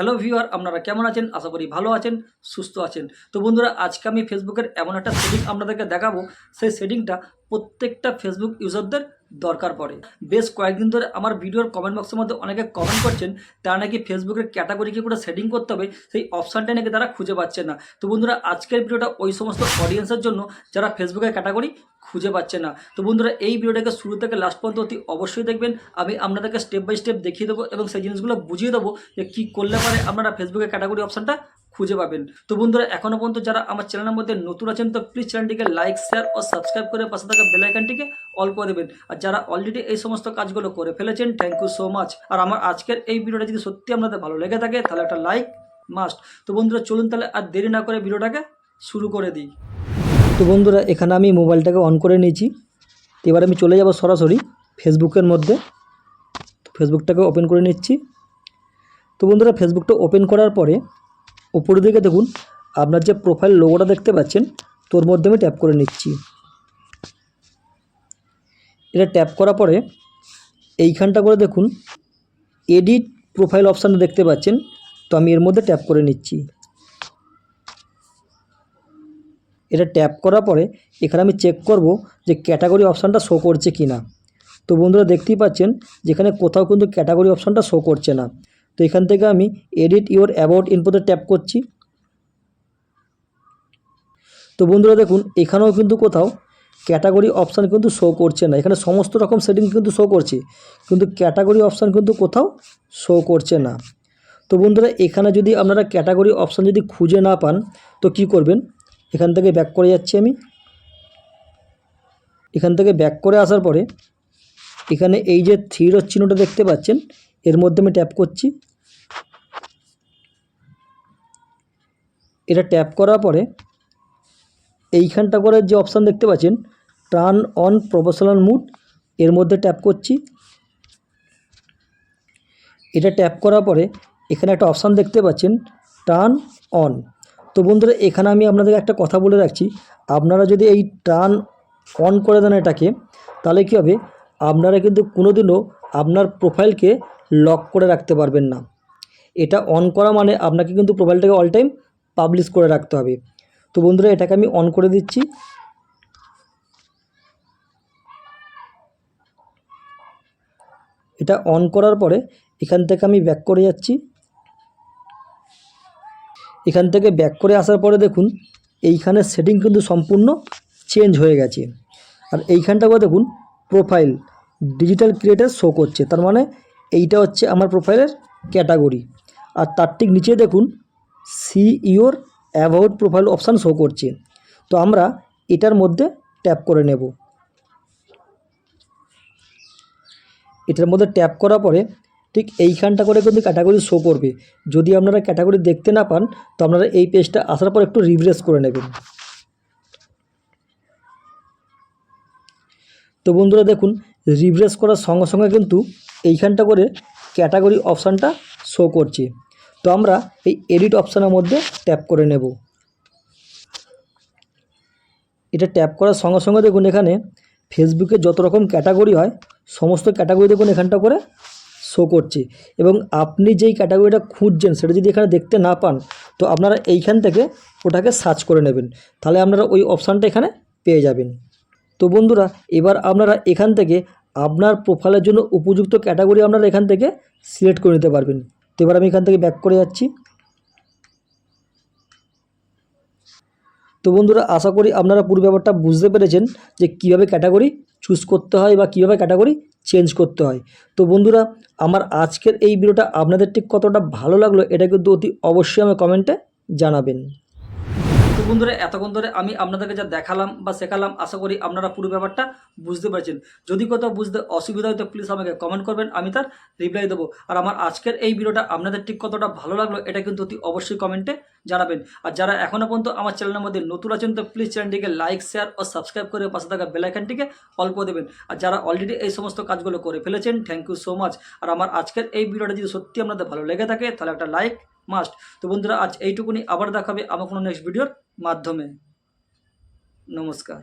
Hello viewer, আপনারা কেমন আছেন? আশা করি ভালো আছেন, সুস্থ আছেন। তো বন্ধুরা, আজকে আমি ফেসবুকের এমন একটা সেটিং আপনাদেরকে দেখাবো। সেই সেটিংটা প্রত্যেকটা ফেসবুক ইউজারদের দরকার পড়ে। বেশ কয়েকদিন ধরে আমার ভিডিওর কমেন্ট বক্সের মধ্যে অনেকে কমেন্ট করছেন, তারা নাকি ফেসবুকের ক্যাটাগরি কি করে সেটিং করতে হবে, সেই অপশানটা নাকি তারা খুঁজে পাচ্ছে না। তো বন্ধুরা, আজকের ভিডিওটা ওই সমস্ত অডিয়েন্সের জন্য যারা ফেসবুকের ক্যাটাগরি খুঁজে পাচ্ছে না। তো বন্ধুরা, এই ভিডিওটাকে শুরু থেকে লাস্ট পর্যন্ত অতি অবশ্যই দেখবেন। আমি আপনাদেরকে স্টেপ বাই স্টেপ দেখিয়ে দেবো এবং সেই জিনিসগুলো বুঝিয়ে দেবো যে কী করলে পারে আপনারা ফেসবুকে ক্যাটাগরি অপশানটা খুঁজে পাবেন। তো বন্ধুরা এখনও পর্যন্ত যারা আমার চ্যানেলের মধ্যে নতুন আছেন, তো প্লিজ চ্যানেলটিকে লাইক শেয়ার ও সাবস্ক্রাইব করে পাশে থাকা বেলাইকানটিকে অল করে দেবেন। আর যারা অলরেডি এই সমস্ত কাজগুলো করে ফেলেছেন থ্যাংক ইউ সো মাচ আর আমার আজকের এই ভিডিওটা যদি সত্যি আপনাদের ভালো লেগে থাকে, তাহলে একটা লাইক মাস্ট তো বন্ধুরা, চলুন তাহলে আর দেরি না করে ভিডিওটাকে শুরু করে দিই। তো বন্ধুরা, এখানে আমি মোবাইলটাকে অন করে নিয়েছি। তো এবার আমি চলে যাব সরাসরি ফেসবুকের মধ্যে। ফেসবুকটাকে ওপেন করে নিচ্ছি। তো বন্ধুরা, ফেসবুকটা ওপেন করার পরে উপরের দিকে দেখুন, আপনার যে প্রোফাইল লোগোটা দেখতে পাচ্ছেন, তোর মধ্যে আমি ট্যাপ করে নিচ্ছি। এটা ট্যাপ করার পরে এইখানটা করে দেখুন, এডিট প্রোফাইল অপশানটা দেখতে পাচ্ছেন, তো আমি এর মধ্যে ট্যাপ করে নিচ্ছি। এটা ট্যাপ করার পরে এখানে আমি চেক করব যে ক্যাটাগরি অপশানটা শো করছে কি না তো বন্ধুরা দেখতেই পাচ্ছেন যেখানে কোথাও কিন্তু ক্যাটাগরি অপশানটা শো করছে না। তো এখান থেকে আমি এডিট ইওর অ্যাবাউট ইনপুটে ট্যাপ করছি। তো বন্ধুরা দেখুন, এখানেও কিন্তু কোথাও ক্যাটাগরি অপশান কিন্তু শো করছে না। এখানে সমস্ত রকম সেটিং কিন্তু শো করছে, কিন্তু ক্যাটাগরি অপশান কিন্তু কোথাও শো করছে না। তো বন্ধুরা, এখানে যদি আপনারা ক্যাটাগরি অপশান যদি খুঁজে না পান, তো কি করবেন? এখান থেকে ব্যাক করে যাচ্ছি আমি। এখান থেকে ব্যাক করে আসার পরে এখানে এই যে থ্রির চিহ্নটা দেখতে পাচ্ছেন, এর মধ্যে আমি ট্যাপ করছি। এটা ট্যাপ করার পরে এইখানটা করে যে অপশান দেখতে পাচ্ছেন টার্ন অন প্রফেশনাল মুড এর মধ্যে ট্যাপ করছি। এটা ট্যাপ করার পরে এখানে একটা অপশান দেখতে পাচ্ছেন টার্ন অন তো বন্ধুরা, এখানে আমি আপনাদের একটা কথা বলে রাখছি। আপনারা যদি এই টার্ন অন করে দেন এটাকে, তাহলে কী হবে? আপনারা কিন্তু কোনোদিনও আপনার প্রোফাইলকে লক করে রাখতে পারবেন না। এটা অন করা মানে আপনাকে কিন্তু প্রোফাইলটাকে অল টাইম পাবলিশ করে রাখতে হবে। তো বন্ধুরা, এটাকে আমি অন করে দিচ্ছি। এটা অন করার পরে এখান থেকে আমি ব্যাক করে যাচ্ছি। এখান থেকে ব্যাক করে আসার পরে দেখুন এইখানে সেটিং কিন্তু সম্পূর্ণ চেঞ্জ হয়ে গেছে। আর এইখানটা দেখুন প্রোফাইল ডিজিটাল ক্রিয়েটার শো করছে। তার মানে এইটা হচ্ছে আমার প্রোফাইলের ক্যাটাগরি আর তার ঠিক নিচে দেখুন see your about profile option show করছে। তো আমরা এটার মধ্যে ট্যাপ করে নেব। এটার মধ্যে ট্যাপ করার পরে ঠিক এইখানটা করে কিন্তু ক্যাটাগরি শো করবে। যদি আপনারা ক্যাটাগরি দেখতে না পান, তো আপনারা এই পেজটা আসার পর একটু রিফ্রেশ করে নেবেন। তো বন্ধুরা দেখুন রিফ্রেশ করার সঙ্গে সঙ্গে কিন্তু এইখানটা করে ক্যাটাগরি অপশানটা শো করছে। তো আমরা এই এডিট অপশানের মধ্যে ট্যাপ করে নেব। এটা ট্যাপ করার সঙ্গে সঙ্গে দেখুন এখানে ফেসবুকে যত রকম ক্যাটাগরি হয়, সমস্ত ক্যাটাগরি দেখুন এখানটা করে শো করছে। এবং আপনি যেই ক্যাটাগরিটা খুঁজছেন, সেটা যদি এখানে দেখতে না পান, তো আপনারা এইখান থেকে ওটাকে সার্চ করে নেবেন। তাহলে আপনারা ওই অপশানটা এখানে পেয়ে যাবেন। তো বন্ধুরা, এবার আপনারা এখান থেকে আপনার প্রোফাইলের জন্য উপযুক্ত ক্যাটাগরি আপনারা এখান থেকে সিলেক্ট করে নিতে পারবেন। তো এবার আমি এখান থেকে ব্যাক করে যাচ্ছি। তো বন্ধুরা, আশা করি আপনারা পুরো ব্যাপারটা বুঝতে পেরেছেন যে কীভাবে ক্যাটাগরি চুজ করতে হয় বা কীভাবে ক্যাটাগরি চেঞ্জ করতে হয়। তো বন্ধুরা, আমার আজকের এই ভিডিওটা আপনাদের ঠিক কতটা ভালো লাগল, এটা কিন্তু অতি অবশ্যই আমি কমেন্টে জানাবেন। তো বন্ধুরা, এতক্ষণ ধরে আমি আপনাদেরকে যা দেখালাম বা শেখালাম, আশা করি আপনারা পুরো ব্যাপারটা বুঝতে পারছেন। যদি কোথাও বুঝতে অসুবিধা হয়, তো প্লিজ আমাকে কমেন্ট করবেন, আমি তার রিপ্লাই দেবো। আর আমার আজকের এই ভিডিওটা আপনাদের ঠিক কতটা ভালো লাগল, এটা কিন্তু অতি অবশ্যই কমেন্টে জানাবেন। আর যারা এখনও পর্যন্ত আমার চ্যানেলের মধ্যে নতুন আছেন, তো প্লিজ চ্যানেলটিকে লাইক শেয়ার ও সাবস্ক্রাইব করে পাশে থাকা বেলাইকানটিকে অল্প দেবেন। আর যারা অলরেডি এই সমস্ত কাজগুলো করে ফেলেছেন থ্যাংক ইউ সো মাচ আর আমার আজকের এই ভিডিওটা যদি সত্যি আপনাদের ভালো লেগে থাকে, তাহলে একটা লাইক মাস্ট। তো বন্ধুরা আজ এইটুকুনি। আবার দেখাবে আমার কোনো নেক্সট ভিডিওর মাধ্যমে। নমস্কার।